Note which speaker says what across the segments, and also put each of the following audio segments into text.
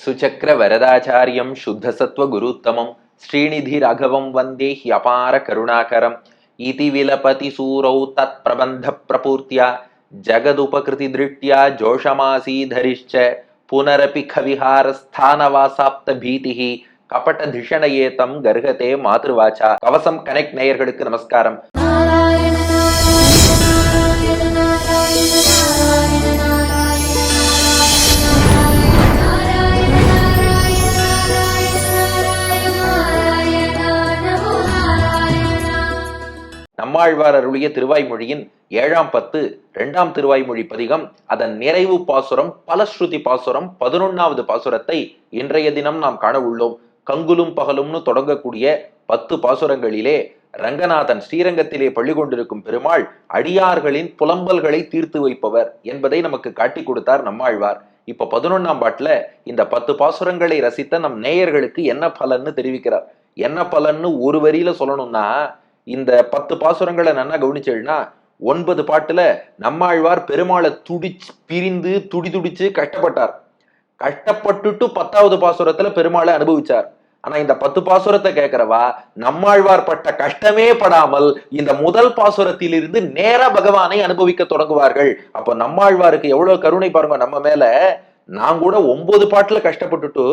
Speaker 1: சுச்சக்கர வரதாச்சாரியம் சுத்தசத்வ குருத்தமம் ஸ்ரீநிதி ராகவம் வந்தே ஹியபார கருணாகரம் இதி விலபதி சூரௌ தத் பிரபந்த பிரபூர்த்தியா ஜகதுபகிருதி திருஷ்டியா ஜோஷமாசீதரிஷ்ச புனரபி கவிஹாரஸ்தானவாசாப்த பீதிஹி கபட திஷணயேதம் கர்ஹதே மாதృவாச்சா கவசம் கனெக்ட் நேயர்களுக்கு நமஸ்காரம் நம்மாழ்வார் அருளிய திருவாய்மொழியின் ஏழாம் பத்து இரண்டாம் திருவாய்மொழி பதிகம் அதன் நிறைவு பாசுரம் பலஸ்ருதி பாசுரம் பதினொன்னாவது பாசுரத்தை இன்றைய தினம் நாம் காண உள்ளோம். கங்குலும் பகலும்னு தொடங்கக்கூடிய பத்து பாசுரங்களிலே ரங்கநாதன் ஸ்ரீரங்கத்திலே பள்ளி கொண்டிருக்கும் பெருமாள் அடியார்களின் புலம்பல்களை தீர்த்து வைப்பவர் என்பதை நமக்கு காட்டி கொடுத்தார் நம்மாழ்வார். இப்ப பதினொன்னாம் பாட்டுல இந்த பத்து பாசுரங்களை ரசித்த நம் நேயர்களுக்கு என்ன பலன்னு தெரிவிக்கிறார். என்ன பலன்னு ஒரு வரியில சொல்லணும்னா இந்த பத்து பாசுரங்களை நன்னா கவனிச்சேன்னா ஒன்பது பாட்டுல நம்மாழ்வார் பெருமாளை துடிச்சு பிரிந்து துடி துடிச்சு கஷ்டப்பட்டார். கஷ்டப்பட்டுட்டு பத்தாவது பாசுரத்துல பெருமாளை அனுபவிச்சார். ஆனா இந்த பத்து பாசுரத்தை கேட்கிறவா நம்மாழ்வார் பட்ட கஷ்டமே படாமல் இந்த முதல் பாசுரத்திலிருந்து நேர பகவானை அனுபவிக்க தொடங்குவார்கள். அப்ப நம்மாழ்வாருக்கு எவ்வளவு கருணை பாருங்க நம்ம மேல நான் கூட ஒன்பது பாட்டுல கஷ்டப்பட்டுட்டு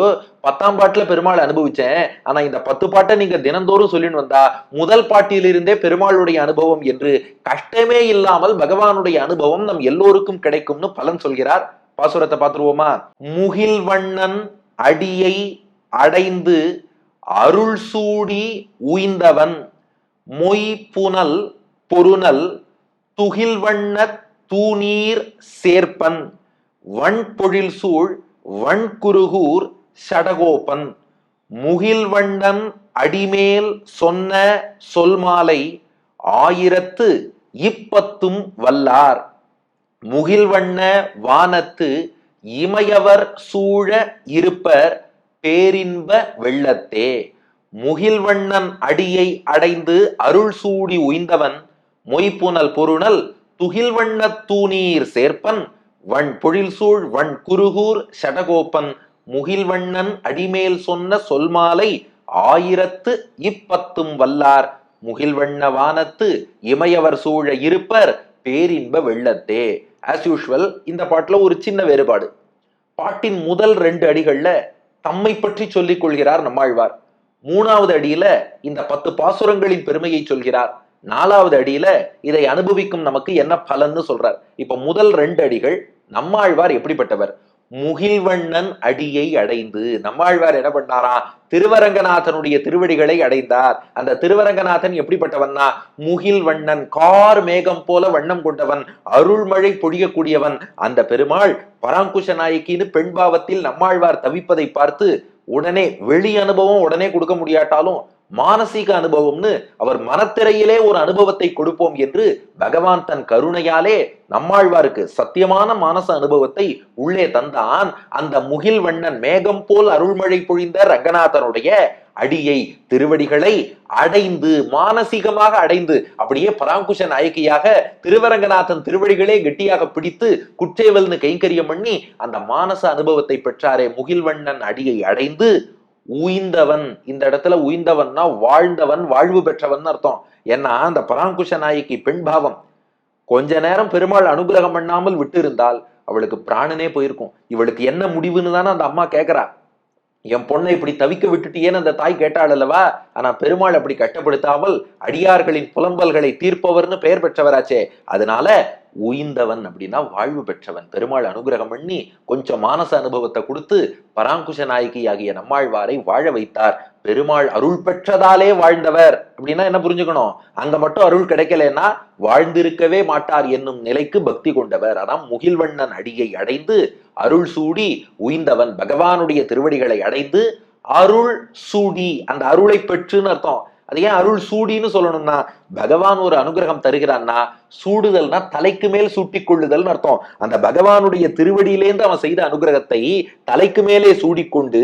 Speaker 1: பத்தாம் பாட்டுல பெருமாளை அனுபவிச்சேன். ஆனா இந்த பத்து பாட்டை நீங்க தினந்தோறும் சொல்லிட்டு வந்தா முதல் பாட்டிலிருந்தே பெருமாளுடைய அனுபவம் என்று கஷ்டமே இல்லாமல் பகவானுடைய அனுபவம் நம் எல்லோருக்கும் கிடைக்கும்னு பலன் சொல்கிறார். பாசுரத்தை பார்த்துருவோமா? முகில்வண்ணன் அடியை அடைந்து அருள் சூடி உய்ந்தவன். மொய் புனல் பொருநல் துகில்வண்ணத் தூநீர் சேர்ப்பன். வண்பொழில் சூழ் வண்குருகூர் சடகோபன். முகில்வண்ணன் அடிமேல் சொன்ன சொல்மாலை ஆயிரத்து இப்பத்தும் வல்லார். முகில்வண்ண வானத்து இமையவர் சூழ இருப்பர் பேரின்ப வெள்ளத்தே. முகில்வண்ணன் அடியை அடைந்து அருள் சூடி உய்ந்தவன் மொய்ப்புனல் பொருணல் துகில்வண்ணத் தூணீர் சேர்ப்பன் வண் பொழில் சூழ் வண் குருகூர் சடகோப்பன் முகில்வண்ணன் அடிமேல் சொன்ன சொல்மாலை ஆயிரத்து இப்பத்தும் வல்லார். முகில்வண்ண வானத்து இமையவர் சூழ இருப்பர் பேரின்ப வெள்ளத்தே. ஆஸ் யூஷுவல் இந்த பாட்டில் ஒரு சின்ன வேறுபாடு. பாட்டின் முதல் ரெண்டு அடிகளில் தம்மை பற்றி சொல்லிக் கொள்கிறார் நம்மாழ்வார். மூணாவது அடியில இந்த பத்து பாசுரங்களின் பெருமையை சொல்கிறார். நாலாவது அடியில இதை அனுபவிக்கும் நமக்கு என்ன பலன்னு சொல்றார். இப்ப முதல் ரெண்டு அடிகள் நம்மாழ்வார் எப்படிப்பட்டவர்? முகில்வண்ணன் அடியை அடைந்து நம்மாழ்வார் என்ன பண்ணாரா? திருவரங்கநாதனுடைய திருவடிகளை அடைந்தார். அந்த திருவரங்கநாதன் எப்படிப்பட்டவன்னா? முகில்வண்ணன் கார் மேகம் போல வண்ணம் கொண்டவன் அருள்மழை பொழியக்கூடியவன். அந்த பெருமாள் பராங்குஷ நாயக்கின்னு பெண் பாவத்தில் நம்மாழ்வார் தவிப்பதை பார்த்து உடனே வெளி அனுபவம் உடனே கொடுக்க முடியாட்டாலும் மானசீக அனுபவம்னு அவர் மனத்திரையிலே ஒரு அனுபவத்தை கொடுப்போம் என்று பகவான் தன் கருணையாலே நம்மாழ்வாருக்கு சத்தியமான மானச அனுபவத்தை உள்ளே தந்தான். அந்த முகில் வண்ணன் மேகம் போல் அருள்மழை பொழிந்த ரங்கநாதனுடைய அடியை திருவடிகளை அடைந்து மானசீகமாக அடைந்து அப்படியே பராங்குஷ நாயக்கியாக திருவரங்கநாதன் திருவடிகளே கெட்டியாக பிடித்து குற்றேவல்னு கைங்கரியம் பண்ணி அந்த மானச அனுபவத்தை பெற்றாரே முகில்வண்ணன் அடியை அடைந்து உய்ந்தவன் இந்த இடத்துல உயிந்தவன்னா வாழ்ந்தவன் வாழ்வு பெற்றவன் அர்த்தம். ஏன்னா அந்த பராங்குஷ நாயகி பெண் பாவம். கொஞ்ச நேரம் பெருமாள் அனுகிரகம் பண்ணாமல் விட்டு இருந்தால் அவளுக்கு பிராணனே போயிருக்கும். இவளுக்கு என்ன முடிவுன்னு தானே அந்த அம்மா கேட்கிறா என் பொண்ணை இப்படி தவிக்க விட்டுட்டியேன்னு அந்த தாய் கேட்டாள் அல்லவா? ஆனா பெருமாள் அப்படி கட்டப்படுத்தாமல் அடியார்களின் புலம்பல்களை தீர்ப்பவர்னு பெயர் பெற்றவராச்சே. அதனால உய்ந்தவன் அப்படின்னா வாழ்வு பெற்றவன். பெருமாள் அனுகிரகம் பண்ணி கொஞ்சம் மானச அனுபவத்தை கொடுத்து பராங்குஷ நாயகி ஆகிய நம்மாழ்வாரை வாழ வைத்தார். பெருமாள் அருள் பெற்றதாலே வாழ்ந்தவர். அப்படின்னா என்ன புரிஞ்சுக்கணும்? அங்க மட்டும் அருள் கிடைக்கலன்னா வாழ்ந்திருக்கவே மாட்டார் என்னும் நிலைக்கு பக்தி கொண்டவர். அதான் முகில்வண்ணன் அடியை அடைந்து அருள் சூடி உய்ந்தவன். பகவானுடைய திருவடிகளை அடைந்து அருள் சூடி. அந்த அருளை பெற்றுன்னு அர்த்தம். அது ஏன் அருள் சூடின்னு சொல்லணும்னா பகவான் ஒரு அனுகிரகம் தருகிறான்னா சூடுதல்னா தலைக்கு மேல் சூட்டிக் கொள்ளுதல்னு அர்த்தம். அந்த பகவானுடைய திருவடியிலேந்து அவன் செய்த அனுகிரகத்தை தலைக்கு மேலே சூடிக்கொண்டு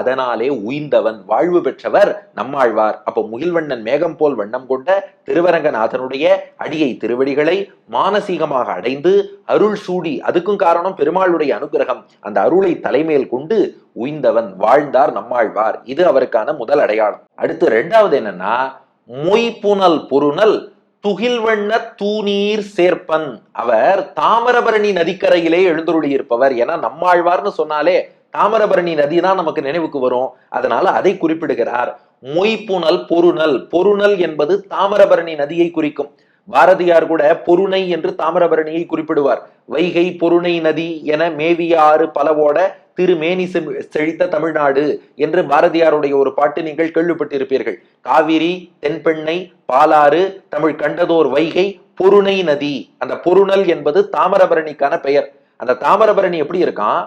Speaker 1: அதனாலே உயிர்ந்தவன் வாழ்வு பெற்றவர் நம்மாழ்வார். அப்போ முகில்வண்ணன் மேகம் போல் வண்ணம் கொண்ட திருவரங்கநாதனுடைய அடியை திருவடிகளை மானசீகமாக அடைந்து அருள் சூடி அதுக்கும் காரணம் பெருமாளுடைய அனுகிரகம் அந்த அருளை தலைமேல் கொண்டு உய்ந்தவன் வாழ்ந்தார் நம்மாழ்வார். இது அவருக்கான முதல் அடையாளம். அடுத்து ரெண்டாவது என்னன்னா மொய்புனல் பொருணல் துகில்வண்ண தூநீர் சேர்ப்பன். அவர் தாமிரபரணி நதிக்கரையிலே எழுந்தருளி இருப்பவர் நம்மாழ்வார்னு சொன்னாலே தாமிரபரணி நதி தான் நமக்கு நினைவுக்கு வரும். அதனால அதை குறிப்பிடுகிறார். மொய்ப்புணல் பொருணல் பொருணல் என்பது தாமிரபரணி நதியை குறிக்கும். பாரதியார் கூட பொருணை என்று தாமிரபரணியை குறிப்பிடுவார். வைகை பொருணை நதி என மேவிய ஆறு பலவோட திருமேனி செழித்த தமிழ்நாடு என்று பாரதியாருடைய ஒரு பாட்டு நீங்கள் கேள்விப்பட்டிருப்பீர்கள். காவிரி தென்பெண்ணை பாலாறு தமிழ் கண்டதோர் வைகை பொருணை நதி. அந்த பொருணல் என்பது தாமிரபரணிக்கான பெயர். அந்த தாமிரபரணி எப்படி இருக்கான்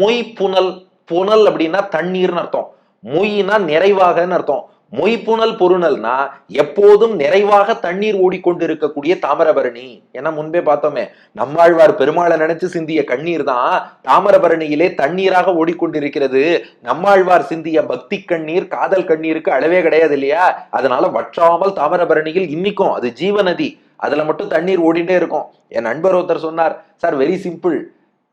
Speaker 1: மொய் புனல் புனல் அப்படின்னா தண்ணீர்னு அர்த்தம். மொய்னா நிறைவாகன்னு அர்த்தம். மொய்ப்புணல் பொருணல்னா எப்போதும் நிறைவாக தண்ணீர் ஓடிக்கொண்டிருக்கக்கூடிய தாமிரபரணி. ஏன்னா முன்பே பார்த்தோமே நம்மாழ்வார் பெருமாளை நினைச்சு சிந்திய கண்ணீர் தான் தாமிரபரணியிலே தண்ணீராக ஓடிக்கொண்டிருக்கிறது. நம்மாழ்வார் சிந்திய பக்தி கண்ணீர் காதல் கண்ணீருக்கு அளவே கிடையாது இல்லையா? அதனால வற்றாமல் தாமிரபரணியில் இன்னிக்கும் அது ஜீவநதி. அதுல மட்டும் தண்ணீர் ஓடிட்டே இருக்கும். என் நண்பர் ஒருத்தர் சொன்னார் சார் வெரி சிம்பிள்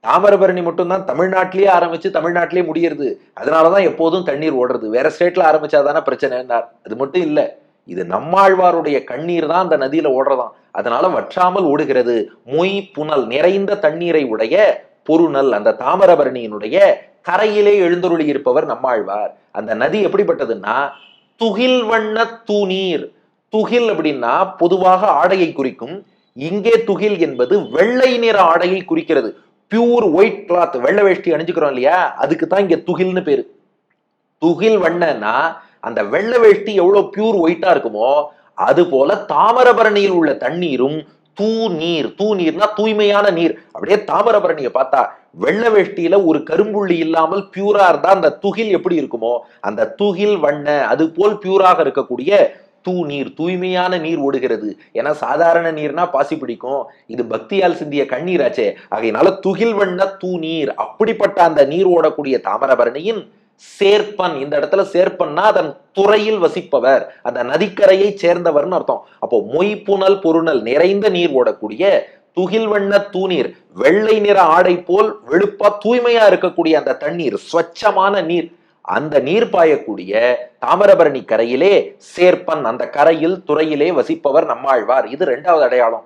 Speaker 1: தாமிரபரணி மட்டும்தான் தமிழ்நாட்டிலேயே ஆரம்பிச்சு தமிழ்நாட்டிலேயே முடியுது அதனாலதான் எப்போதும் தண்ணீர் ஓடுறது. வேற ஸ்டேட்ல ஆரம்பிச்சாதானே பிரச்சனைன்னார் அது மட்டும் இல்ல. இது நம்மாழ்வாருடைய கண்ணீர் தான் அந்த நதியில ஓடுறதாம். அதனால வற்றாமல் ஓடுகிறது. மொய் புனல் நிறைந்த தண்ணீரை உடைய பொருணல் அந்த தாமிரபரணியினுடைய கரையிலே எழுந்தருளி இருப்பவர் நம்மாழ்வார். அந்த நதி எப்படிப்பட்டதுன்னா துகில் வண்ண தூநீர். துகில் அப்படின்னா பொதுவாக ஆடையை குறிக்கும். இங்கே துகில் என்பது வெள்ளை நிற ஆடையை குறிக்கிறது. பியூர் ஒயிட் கிளாத் வெள்ளை வேஷ்டி அணிஞ்சுக்கிறோம் இல்லையா? அதுக்கு தான் இங்க துகில்னு பேரு. துகில் வண்ணன்னா அந்த வெள்ளை வேஷ்டி எவ்வளவு பியூர் ஒயிட்டா இருக்குமோ அது போல தாமரபரணியில் உள்ள தண்ணீரும் தூ நீர் தூ நீர்னா தூய்மையான நீர். அப்படியே தாமரபரணியை பார்த்தா வெள்ளை வேஷ்டியில ஒரு கரும்புள்ளி இல்லாமல் பியூரா இருந்தா அந்த துகில் எப்படி இருக்குமோ அந்த துகில் வண்ண அது போல் பியூராக இருக்கக்கூடிய தூ நீர் தூய்மையான நீர் ஓடுகிறது. ஏன்னா சாதாரண நீர்னா பாசி பிடிக்கும். இது பக்தியால் சிந்திய கண்ணீராச்சே. ஆகையினால துகில் வண்ண தூ நீர் அப்படிப்பட்ட அந்த நீர் ஓடக்கூடிய தாமரபரணியின் சேர்ப்பன். இந்த இடத்துல சேர்ப்பன்னா அதன் துறையில் வசிப்பவர். அந்த நதிக்கரையை சேர்ந்தவர்னு அர்த்தம். அப்போ மொய்ப்புணல் பொருணல் நிறைந்த நீர் ஓடக்கூடிய துகில் வண்ண தூநீர் வெள்ளை நிற ஆடை போல் வெளுப்பா தூய்மையா இருக்கக்கூடிய அந்த தண்ணீர் ஸ்வச்சமான நீர் அந்த நீர் பாயக்கூடிய தாமிரபரணி கரையிலே சேர்ப்பன். அந்த கரையில் துறையிலே வசிப்பவர் நம்மாழ்வார். இது ரெண்டாவது அடையாளம்.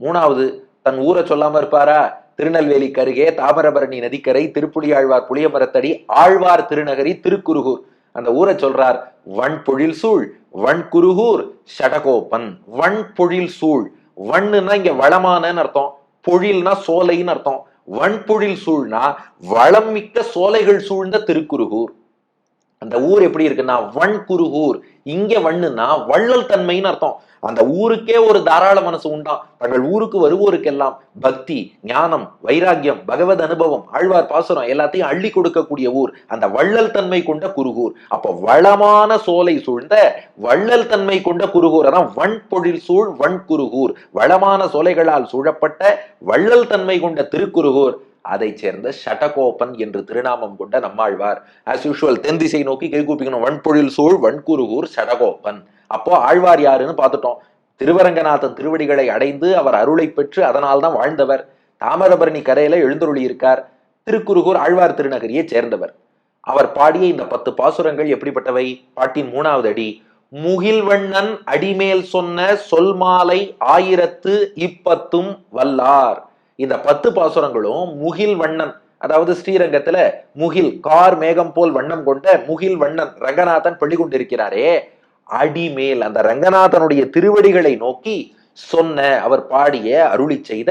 Speaker 1: மூணாவது தன் ஊரை சொல்லாம இருப்பாரா? திருநெல்வேலி கருகே தாமிரபரணி நதிக்கரை திருப்புலியாழ்வார் புளியமரத்தடி ஆழ்வார் திருநகரி திருக்குருகூர். அந்த ஊரை சொல்றார் வன் பொழில் சூழ் வன் குருகூர் ஷடகோபன் வன் பொழில் சூழ். வண்ணுன்னா இங்க வளமானன்னு அர்த்தம். பொழில்னா சோலைன்னு அர்த்தம். வன்பொழில் சூழ்னா வளம் மிக்க சோலைகள் சூழ்ந்த திருக்குருகூர். அந்த ஊர் எப்படி இருக்குன்னா வன்குருகூர். இங்க வண்ணுன்னா வள்ளல் தன்மைன்னு அர்த்தம். அந்த ஊருக்கே ஒரு தாராள மனசு உண்டாம் தங்கள் ஊருக்கு வருவோருக்கெல்லாம் பக்தி ஞானம் வைராக்கியம் பகவத் அனுபவம் ஆழ்வார் பாசுரம் எல்லாத்தையும் அள்ளி கொடுக்கக்கூடிய ஊர். அந்த வள்ளல் தன்மை கொண்ட குருகூர். அப்ப வளமான சோலை சூழ்ந்த வள்ளல் தன்மை கொண்ட குருகூர் அதான் வன்பொழில் சூழ் வன்குருகூர். வளமான சோலைகளால் சூழப்பட்ட வள்ளல் தன்மை கொண்ட திருக்குருகூர். அதைச் சேர்ந்த ஷடகோபன் என்று திருநாமம் கொண்ட நம்மாழ்வார். ஆஸ் யூஷுவல் தென் திசை நோக்கி கைகூப்பிக்கணும் வன்பொழில் சூழ் வன்குருகூர் ஷடகோபன் அப்போ ஆழ்வார் யாருன்னு பார்த்துட்டோம். திருவரங்கநாதன் திருவடிகளை அடைந்து அவர் அருளை பெற்று அதனால் தான் வாழ்ந்தவர். தாமிரபரணி கரையில எழுந்தருளி இருக்கார் திருக்குருகூர் ஆழ்வார் திருநகரியை சேர்ந்தவர். அவர் பாடிய இந்த பத்து பாசுரங்கள் எப்படிப்பட்டவை? பாட்டின் மூணாவது அடி. முகில்வண்ணன் அடிமேல் சொன்ன சொல்மாலை ஆயிரத்து இப்பத்தும் வல்லார். இந்த பத்து பாசுரங்களும் முகில் வண்ணன் அதாவது ஸ்ரீரங்கத்துல முகில் கார் மேகம் போல் வண்ணம் கொண்ட முகில் வண்ணன் ரங்கநாதன் பள்ளி கொண்டிருக்கிறாரே அடிமேல் அந்த ரங்கநாதனுடைய திருவடிகளை நோக்கி சொன்ன அவர் பாடிய அருளி செய்த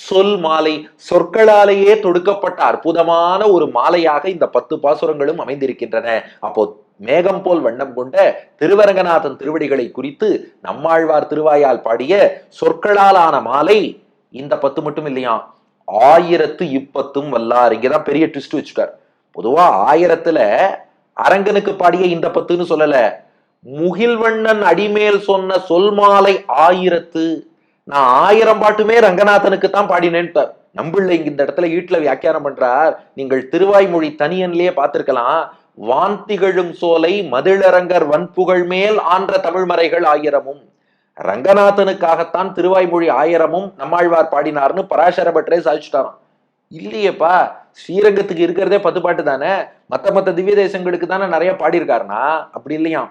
Speaker 1: சொல் மாலை சொற்களாலேயே தொடுக்கப்பட்ட அற்புதமான ஒரு மாலையாக இந்த பத்து பாசுரங்களும் அமைந்திருக்கின்றன. அப்போ மேகம் போல் வண்ணம் கொண்ட திருவரங்கநாதன் திருவடிகளை குறித்து நம்மாழ்வார் திருவாயால் பாடிய சொற்களாலான மாலை இந்த பத்து மட்டும் இல்லையா? ஆயிரத்து இப்பத்தும் வல்லார். இங்கதான் பெரிய ட்விஸ்ட் வச்சுட்டார் பொதுவா ஆயிரத்துல அரங்கனுக்கு பாடிய இந்த பத்துன்னு சொல்லல. முகில்வண்ணன் அடிமேல் சொன்ன சொல் மாலை ஆயிரத்து. நான் ஆயிரம் பாட்டுமே ரங்கநாதனுக்கு தான் பாடினேன்ட்டார். நம்பிள்ளை இங்க இந்த இடத்துல வீட்டுல வியாக்கியானம் பண்றார். நீங்கள் திருவாய்மொழி தனியன்லயே பார்த்திருக்கலாம். வான் திகழும் சோலை மதிழரங்கர் வன்புகழ் மேல் ஆன்ற தமிழ்மறைகள் ஆயிரமும். ரங்கநாதனுக்காகத்தான் திருவாய்மொழி ஆயிரமும் நம்மாழ்வார் பாடினார்னு பராசர பட்டரே சாதிச்சுட்டாராம். இல்லையேப்பா ஸ்ரீரங்கத்துக்கு இருக்கிறதே பத்து பாட்டு தானே? மற்ற மற்ற திவ்ய தேசங்களுக்கு தானே நிறைய பாடியிருக்காருனா அப்படி இல்லையாம்.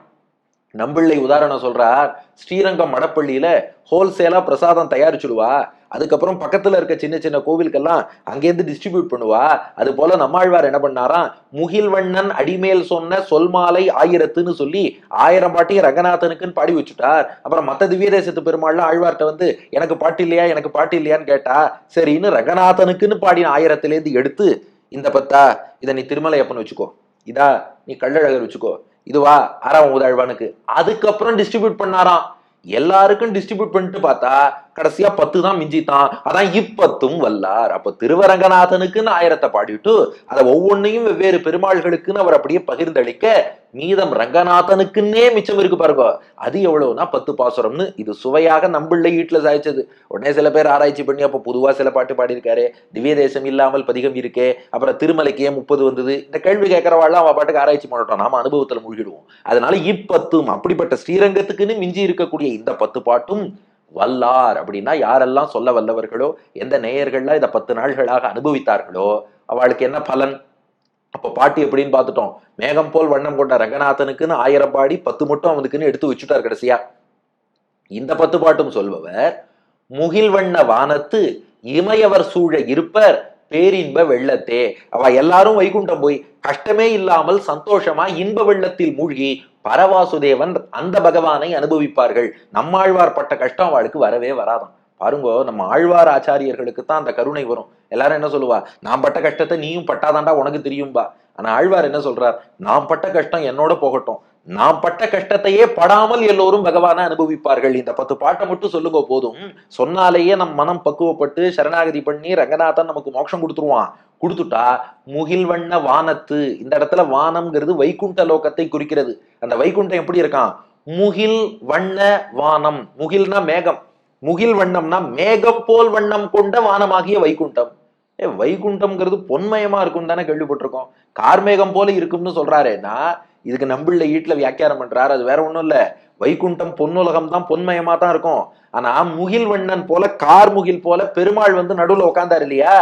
Speaker 1: நம்பிள்ளை உதாரணம் சொல்றார் ஸ்ரீரங்கம் மடப்பள்ளியில ஹோல்சேலா பிரசாதம் தயாரிச்சுடுவா. அதுக்கப்புறம் பக்கத்துல இருக்க சின்ன சின்ன கோவிலுக்கெல்லாம் அங்கேருந்து டிஸ்ட்ரிபியூட் பண்ணுவா. அது போல நம்மாழ்வார் என்ன பண்ணாராம்? முகில்வண்ணன் அடிமேல் சொன்ன சொல்மாலை ஆயிரத்துன்னு சொல்லி ஆயிரம் பாட்டையும் ரங்கநாதனுக்குன்னு பாடி வச்சுட்டார். அப்புறம் மத்த திவ்ய தேசத்து பெருமாள்லாம் ஆழ்வார்கிட்ட வந்து எனக்கு பாட்டு இல்லையா? எனக்கு பாட்டு இல்லையான்னு கேட்டா சரின்னு ரங்கநாதனுக்குன்னு பாடின ஆயிரத்திலேருந்து எடுத்து இந்த பத்தா இதை நீ திருமலையப்பன் வச்சுக்கோ. இதா நீ கள்ளழகர் வச்சுக்கோ. இதுவா ஆறாம் ஊதாழ்வானுக்கு. அதுக்கப்புறம் டிஸ்ட்ரிபியூட் பண்ணாராம். எல்லாருக்கும் டிஸ்ட்ரிபியூட் பண்ணிட்டு பார்த்தா கடைசியா பத்து தான் மிஞ்சித்தான். அதான் இப்பத்தும் வல்லார். அப்ப திருவரங்கநாதனுக்குன்னு ஆயிரத்தை பாடிட்டு அதை ஒவ்வொன்னையும் வெவ்வேறு பெருமாள்களுக்குன்னு அவர் அப்படியே பகிர்ந்தளிக்க மீதம் ரங்கநாதனுக்குன்னே மிச்சம் இருக்கு பாருங்க. அது எவ்வளவுனா பத்து பாசுரம்னு இது சுவையாக நம்பிள்ளை வீட்டுல சாய்ச்சது. உடனே சில பேர் ஆராய்ச்சி பண்ணி அப்ப பொதுவா சில பாட்டு பாடியிருக்காரு. திவ்ய தேசம் இல்லாமல் பதிகம் இருக்கே. அப்புறம் திருமலைக்கு ஏன் முப்பது வந்தது. இந்த கேள்வி கேட்கறவாள்லாம் அவ பாட்டுக்கு ஆராய்ச்சி பண்ணட்டும். நாம அனுபவத்துல மூழ்கிடுவோம். அதனால இப்பத்தும் அப்படிப்பட்ட ஸ்ரீரங்கத்துக்குன்னு மிஞ்சி இருக்கக்கூடிய இந்த பத்து பாட்டும் வல்லார் அப்படின்னா யாரெல்லாம் சொல்ல வல்லவர்களோ எந்த நேயர்கள்லாம் இதை பத்து நாள்களாக அனுபவித்தார்களோ அவளுக்கு என்ன பலன்? அப்போ பாட்டு எப்படின்னு பார்த்துட்டோம். மேகம் போல் வண்ணம் கொண்ட ரங்கநாதனுக்குன்னு ஆயிரம் பாடி பத்து மட்டும் அவனுக்குன்னு எடுத்து வச்சுட்டார் கடைசியா. இந்த பத்து பாட்டும் சொல்பவர் முகில் வண்ண வானத்து இமையவர் சூழ இருப்பர் பேரின்ப வெள்ளத்தே. அவ எல்லாரும் வைகுண்டம் போய் கஷ்டமே இல்லாமல் சந்தோஷமா இன்ப வெள்ளத்தில் மூழ்கி பரவாசுதேவன் அந்த பகவானை அனுபவிப்பார்கள். நம்மாழ்வார் பட்ட கஷ்டம் அவளுக்கு வரவே வராதான் பாருங்கோ நம்ம ஆழ்வார் ஆச்சாரியர்களுக்கு தான் அந்த கருணை வரும். எல்லாரும் என்ன சொல்லுவா? நான் பட்ட கஷ்டத்தை நீயும் பட்டாதாண்டா உனக்கு தெரியும்பா. ஆனா ஆழ்வார் என்ன சொல்றார்? நான் பட்ட கஷ்டம் என்னோட போகட்டும். நான் பட்ட கஷ்டத்தையே படாமல் எல்லோரும் பகவானை அனுபவிப்பார்கள். இந்த பத்து பாட்டை மட்டும் சொல்லுங்க போதும். சொன்னாலேயே நம் மனம் பக்குவப்பட்டு சரணாகதி பண்ணி ரங்கநாதன் நமக்கு மோட்சம் கொடுத்துருவான். கொடுத்துட்டா முகில் வண்ண வானத்து இந்த இடத்துல வானம்ங்கிறது வைகுண்ட லோகத்தை குறிக்கிறது. அந்த வைகுண்டம் எப்படி இருக்கான்? முகில் வண்ண வானம். முகில்னா மேகம். முகில் வண்ணம்னா மேகம் போல் வண்ணம் கொண்ட வானமாகிய வைகுண்டம். ஏ வைகுண்டம்ங்கிறது பொன்மயமா இருக்கும் தானே கேள்விப்பட்டிருக்கோம். கார்மேகம் போல இருக்கும்னு சொல்றாருன்னா இதுக்கு நம்பிள்ள ஈட்டில் வியாக்கியாரம் பண்ணுறாரு அது வேற ஒன்றும் இல்லை. வைகுண்டம் பொன்னுலகம் தான் பொன்மயமா தான் இருக்கும். ஆனா முகில் வண்ணன் போல கார் முகில் போல பெருமாள் வந்து நடுவில் உட்காந்தார் இல்லையா?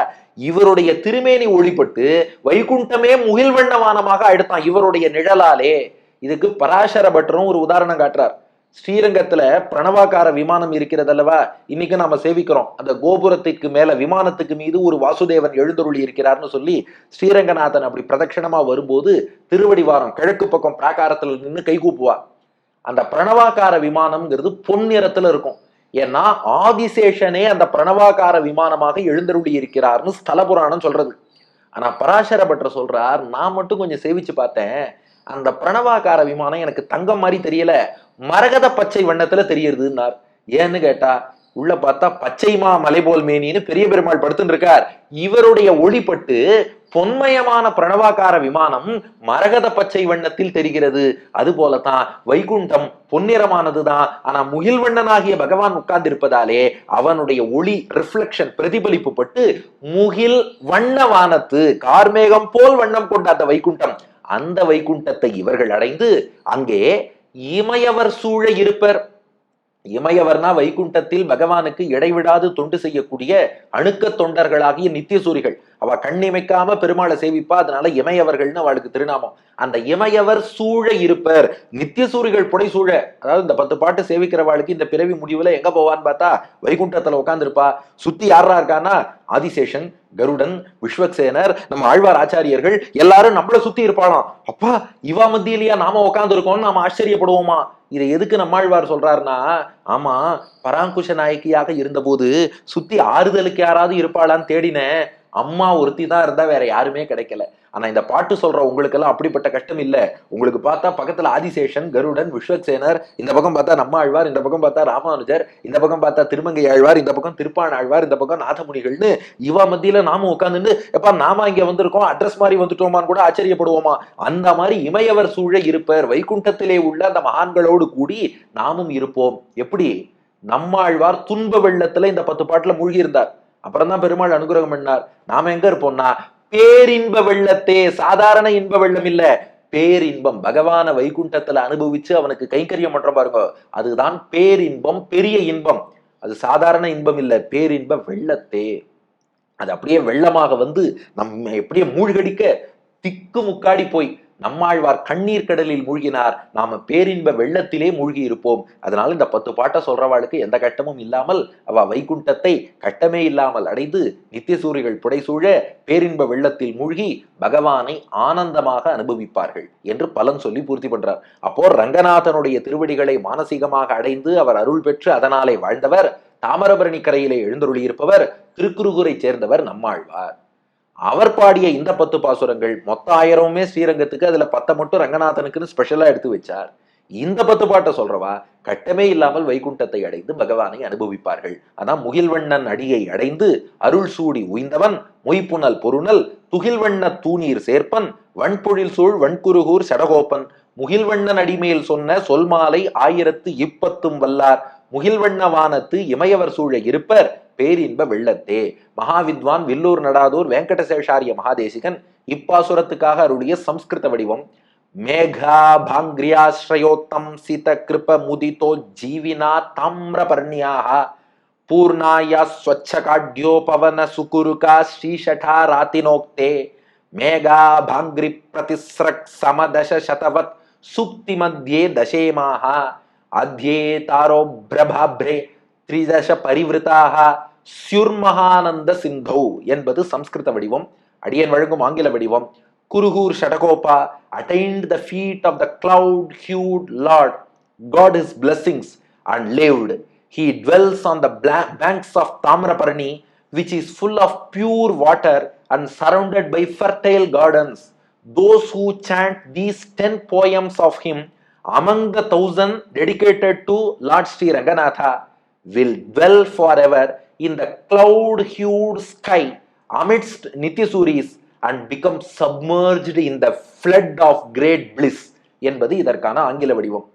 Speaker 1: இவருடைய திருமேனி ஒளிப்பட்டு வைகுண்டமே முகில் வண்ணவானமாக எடுத்தான் இவருடைய நிழலாலே. இதுக்கு பராசர பட்டரும் ஒரு உதாரணம் காட்டுறார். ஸ்ரீரங்கத்துல பிரணவாக்கார விமானம் இருக்கிறது அல்லவா? இன்னைக்கு நாம சேவிக்கிறோம். அந்த கோபுரத்துக்கு மேல விமானத்துக்கு மீது ஒரு வாசுதேவன் எழுந்தருளி இருக்கிறார்னு சொல்லி ஸ்ரீரங்கநாதன் அப்படி பிரதட்சணமா வரும்போது திருவடிவாரம் கிழக்கு பக்கம் பிராகாரத்துல நின்று கைகூப்புவா அந்த பிரணவாக்கார விமானம்ங்கிறது பொன்னிறத்துல இருக்கும். ஏன்னா ஆதிசேஷனே அந்த பிரணவாக்கார விமானமாக எழுந்தருளி இருக்கிறார்னு ஸ்தல புராணம் சொல்றது. ஆனா பராசர பட்டர் சொல்றார் நான் மட்டும் கொஞ்சம் சேவிச்சு பார்த்தேன். அந்த பிரணவாகார விமானம் எனக்கு தங்கம் மாதிரி தெரியல. மரகத பச்சை வண்ணத்துல தெரியறதுன்னார் ஏன்னு கேட்டா உள்ள பார்த்தா பச்சைமா மலை போல் மேனின்னு பெரிய பெருமாள் படுத்துன்னு இருக்கார் இவருடைய ஒளிப்பட்டு பொன்மயமான பிரணவாக்கார விமானம் மரகத பச்சை வண்ணத்தில் தெரிகிறது. அது போலதான் வைகுண்டம் பொன்னிறமானதுதான். ஆனா முகில் வண்ணனாகிய பகவான் உட்கார்ந்திருப்பதாலே அவனுடைய ஒளி ரிஃப்ளெக்ஷன் பிரதிபலிப்பு பட்டு முகில் வண்ணவானத்து கார்மேகம் போல் வண்ணம் கொண்ட அந்த வைகுண்டம். அந்த வைகுண்டத்தை இவர்கள் அடைந்து அங்கே இமயவர் சூழ இருப்பர். இமையவர்னா வைகுண்டத்தில் பகவானுக்கு இடைவிடாது தொண்டு செய்யக்கூடிய அணுக்க தொண்டர்களாகிய நித்தியசூரிகள். அவ கண்ணிமைக்காம பெருமாளை சேவிப்பா அதனால இமையவர்கள்னு அவளுக்கு திருநாமம். அந்த இமையவர் சூழ இருப்பர். நித்தியசூரிகள் புடை சூழ. அதாவது இந்த பத்து பாட்டு சேவிக்கிறவாளுக்கு இந்த பிறவி முடிவுல எங்க போவான்னு பார்த்தா வைகுண்டத்துல உட்காந்துருப்பா சுத்தி யாரா இருக்கானா ஆதிசேஷன் கருடன் விஸ்வக்சேனர் நம்ம ஆழ்வார் ஆச்சாரியர்கள் எல்லாரும் நம்மள சுத்தி இருப்பாளாம். அப்பா இவா மத்தியிலையா நாம உட்காந்துருக்கோம்னு நாம ஆச்சரியப்படுவோமா? இதை எதுக்கு நம்மாழ்வார் சொல்றாருன்னா ஆமா பராங்குஷ நாயகியாக இருந்தபோது சுத்தி ஆறுதலுக்கு யாராவது இருப்பாளான்னு தேடினேன். அம்மா ஒருத்தி தான் இருந்தா வேற யாருமே கிடைக்கல. ஆனா இந்த பாட்டு சொல்ற உங்களுக்கெல்லாம் அப்படிப்பட்ட கஷ்டம் இல்ல. உங்களுக்கு பார்த்தா பக்கத்துல ஆதிசேஷன் கருடன் விஸ்வக்சேனர் இந்த பக்கம் பார்த்தா நம்ம ஆழ்வார் இந்த பக்கம் பார்த்தா ராமானுஜர் இந்த பக்கம் பார்த்தா திருமங்கை ஆழ்வார் இந்த பக்கம் திருப்பான் ஆழ்வார் இந்த பக்கம் நாதமுனிகள்னு இவ மத்தியில நாம உட்காந்துட்டு எப்பா நாம இங்க வந்திருக்கோம் அட்ரஸ் மாதிரி வந்துட்டோமான்னு கூட ஆச்சரியப்படுவோமா? அந்த மாதிரி இமையவர் சூழ இருப்பர் வைகுண்டத்திலே உள்ள அந்த மகான்களோடு கூடி நாமும் இருப்போம். எப்படி? நம்மாழ்வார் துன்ப வெள்ளத்துல இந்த பத்து பாட்டுல மூழ்கி இருந்தார் அப்புறம் தான் பெருமாள் அனுகிரகம் பண்ணார். நாம எங்க இருப்போம்னா பேரின்ப வெள்ளத்தே சாதாரண இன்ப வெள்ளம் இல்ல. பேரின்பம் பகவான வைகுண்டத்துல அனுபவிச்சு அவனுக்கு கைங்கரியம் பண்ற பாருங்க. அதுதான் பேரின்பம் பெரிய இன்பம். அது சாதாரண இன்பம் இல்ல பேரின்ப வெள்ளத்தே. அது அப்படியே வெள்ளமாக வந்து நம்ம எப்படியே மூழ்கடிக்க திக்கு முக்காடி போய் நம்மாழ்வார் கண்ணீர் கடலில் மூழ்கினார் நாம பேரின்ப வெள்ளத்திலே மூழ்கி இருப்போம் அதனால இந்த பத்து பாட்டை சொல்றவாளுக்கு எந்த கட்டமும் இல்லாமல் அவ வைகுண்டத்தை கட்டமே இல்லாமல் அடைந்து நித்தியசூரிகள் புடைசூழ பேரின்ப வெள்ளத்தில் மூழ்கி பகவானை ஆனந்தமாக அனுபவிப்பார்கள் என்று பலன் சொல்லி பூர்த்தி பண்றார். அப்போ ரங்கநாதனுடைய திருவடிகளை மானசீகமாக அடைந்து அவர் அருள் பெற்று அதனாலே வாழ்ந்தவர் தாமரபரணி கரையிலே எழுந்தருளியிருப்பவர் திருக்குறுகூரை சேர்ந்தவர் நம்மாழ்வார். அவர் பாடிய இந்த பத்து பாசுரங்கள் மொத்த ஆயிரமுமே ஸ்ரீரங்கத்துக்கு அதுல பத்தை மட்டும் ரங்கநாதனுக்குன்னு ஸ்பெஷலா எடுத்து வச்சார். இந்த பத்து பாட்டை சொல்றவா கட்டமே இல்லாமல் வைகுண்டத்தை அடைந்து பகவானை அனுபவிப்பார்கள். அதான் முகில்வண்ணன் அடியை அடைந்து அருள் சூடி உய்ந்தவன் மொய்ப்புணல் பொருணல் துகில்வண்ண தூணீர் சேர்ப்பன் வன்பொழில் சூழ் வன்குருகூர் சடகோப்பன். முகில்வண்ணன் அடிமேல் சொன்ன சொல்மாலை ஆயிரத்து இப்பத்தும் வல்லார். முகில்வண்ண வானத்து இமயவர் சூழ இருப்பர். பேரின்ப வெள்ளத்தே. மகாவித்வான் வில்லூர் நடாதூர் வெங்கடசேஷாரிய மகாதேசிகன் இப்பாசுரத்துக்காக அருடைய சம்ஸ்கிருத வடிவம். மேகா பாங்கிரியாஸ்ரயோத்தம் சித கிருப முதிதோ ஜீவினா தாமிரபர்ணியாக பூர்ணாயா ஸ்வச்ச ஸ்வச்சகாட்யோபவன சுகுருகா ஸ்ரீஷடா ராத்தினோக்தே. மேகா பாங்கிரி பிரதிஸ்ரக் சமதச சதவத் சுக்தி மத்தியே தசேமாக அத்யே தாரோ பிரபாப்ரே த்ரிதச பரிவிருத்தாக ஸ்யுர்மகானந்த சிந்தௌ என்பது சம்ஸ்கிருத வடிவம் அடியன் வழங்கும் ஆங்கில வடிவம் Kurugur Shatakopa attained the feet of the cloud hued lord god his blessings and lived. He dwells on the bla- banks of Tamraparni, which is full of pure water and surrounded by fertile gardens. Those who chant these ten poems of him among the thousand dedicated to Lord Sri Ranganatha will dwell forever in the cloud hued sky amidst சூரிஸ் and become submerged in the flood of great bliss என்பது இதற்கான ஆங்கில வடிவம்.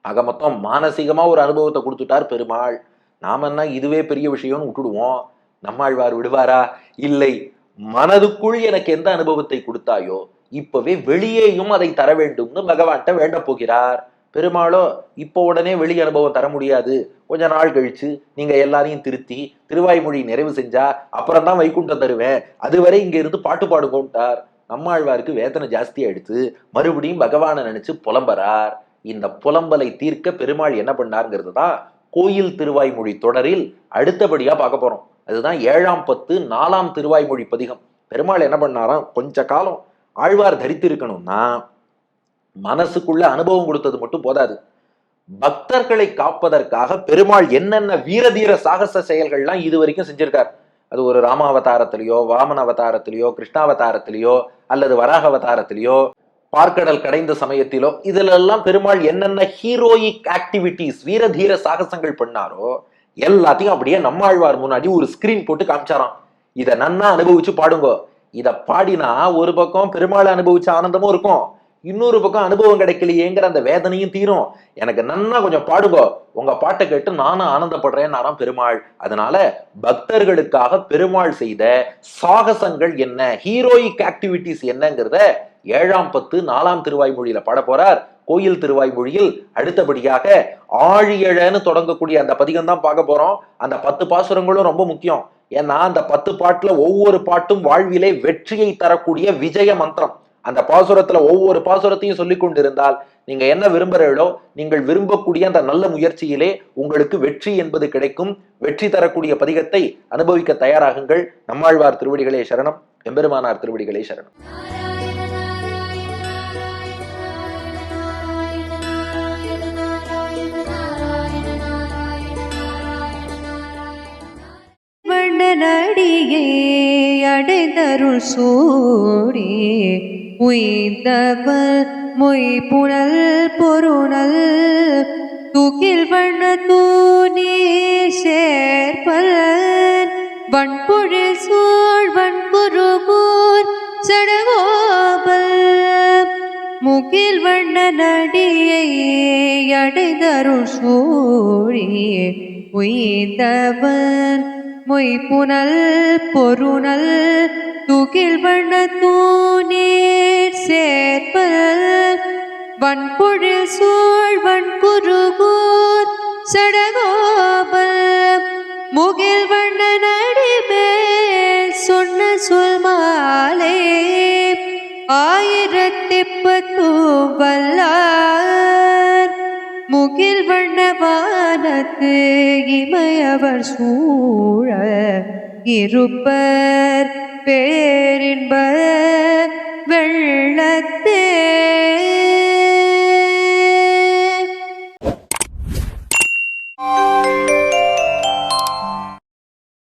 Speaker 1: ஆக மொத்தம் மானசீகமாக ஒரு அனுபவத்தை கொடுத்துட்டார் பெருமாள். நாம என்ன இதுவே பெரிய விஷயம்னு விட்டுடுவோம்? நம்மாழ்வார் விடுவாரா? இல்லை. மனதுக்குள் எனக்கு எந்த அனுபவத்தை கொடுத்தாயோ இப்பவே வெளியேயும் அதை தர வேண்டும்னு பகவான்கிட்ட வேண்ட போகிறார். பெருமாளோ இப்போ உடனே வெளி அனுபவம் தர முடியாது. கொஞ்ச நாள் கழிச்சு நீங்க எல்லாரையும் திருத்தி திருவாய்மொழி நிறைவு செஞ்சா அப்புறம் தான் வைகுண்டம் தருவேன். அதுவரை இங்க இருந்து பாட்டு பாடுங்கோன்ட்டார் நம்மாழ்வாருக்கு வேதனை ஜாஸ்தி எடுத்து மறுபடியும் பகவானை நினைச்சு புலம்பறார். இந்த புலம்பலை தீர்க்க பெருமாள் என்ன பண்ணாருங்கிறது தான் கோயில் திருவாய்மொழி தொடரில் அடுத்தபடியா பார்க்க போறோம். அதுதான் ஏழாம் பத்து நாலாம் திருவாய்மொழி பதிகம். பெருமாள் என்ன பண்ணாராம்? கொஞ்ச காலம் ஆழ்வார் தரித்திருக்கணும்னா மனசுக்குள்ள அனுபவம் கொடுத்தது மட்டும் போதாது. பக்தர்களை காப்பதற்காக பெருமாள் என்னென்ன வீரதீர சாகச செயல்கள்லாம் இது வரைக்கும் செஞ்சிருக்கார். அது ஒரு ராமாவதாரத்திலேயோ வாமன அவதாரத்திலேயோ கிருஷ்ணாவதாரத்திலேயோ அல்லது வராக அவதாரத்திலேயோ பார்க்கடல் கடைந்த சமயத்திலோ இதிலெல்லாம் பெருமாள் என்னென்ன ஹீரோயிக் ஆக்டிவிட்டிஸ் வீரதீர சாகசங்கள் பண்ணாரோ எல்லாத்தையும் அப்படியே நம்மாழ்வார் முன்னாடி ஒரு ஸ்கிரீன் போட்டு காமிச்சாராம். இதை நன்னா அனுபவிச்சு பாடுங்க. இதை பாடினா ஒரு பக்கம் பெருமாள் அனுபவிச்ச ஆனந்தமும் இருக்கும். இன்னொரு பக்கம் அனுபவம் கிடைக்கலையேங்கிற அந்த வேதனையும் தீரும். எனக்கு நன்னா கொஞ்சம் பாடுங்கோ. உங்க பாட்டை கேட்டு நானும் ஆனந்தப்படுறேன் பெருமாள். அதனால பக்தர்களுக்காக பெருமாள் செய்த சாகசங்கள் என்ன? ஹீரோயிக் ஆக்டிவிட்டிஸ் என்னங்கிறத ஏழாம் பத்து நாலாம் திருவாய்மொழியில பாட போறார். கோயில் திருவாய்மொழியில் அடுத்தபடியாக ஆழியழன்னு தொடங்கக்கூடிய அந்த பதிகம் தான் பார்க்க போறோம். அந்த பத்து பாசுரங்களும் ரொம்ப முக்கியம். ஏன்னா அந்த பத்து பாட்டுல ஒவ்வொரு பாட்டும் வாழ்விலே வெற்றியை தரக்கூடிய விஜய மந்திரம். அந்த பாசுரத்துல ஒவ்வொரு பாசுரத்தையும் சொல்லி கொண்டிருந்தால் நீங்க என்ன விரும்புறீங்களோ நீங்கள் விரும்பக்கூடிய அந்த நல்ல முயற்சியிலே உங்களுக்கு வெற்றி என்பது கிடைக்கும். வெற்றி தரக்கூடிய பதிகத்தை அனுபவிக்க தயாராகுங்கள். நம்மாழ்வார் திருவடிகளே சரணம். எம்பெருமானார் திருவடிகளே சரணம்.
Speaker 2: வண்ணனடியே அடைந்தருள் உய்ந்தவள் மொய் புனல் பொருணல் தூக்கில் வண்ண தூணி சேர்பலன் வன்பொழில் சூழ் வன்புருகூர் சடகோபல் முகில் வண்ண நடியை அடைந்தருள் சூழி. உய்ந்தவன் மொய் புனல் பொருணல் துகில் வண்ண தூணீர் சேர்ப்பல் வன்பொழில் சூழ் வன்குருகூர் சடகோபல் முகில் வண்ண நடிமேல் சொன்ன சொல் மாலை ஆயிரத்தி வல்லார் முகில் வண்ணவானத்து இமையவர் சூழ இருப்பர். பேரின்ப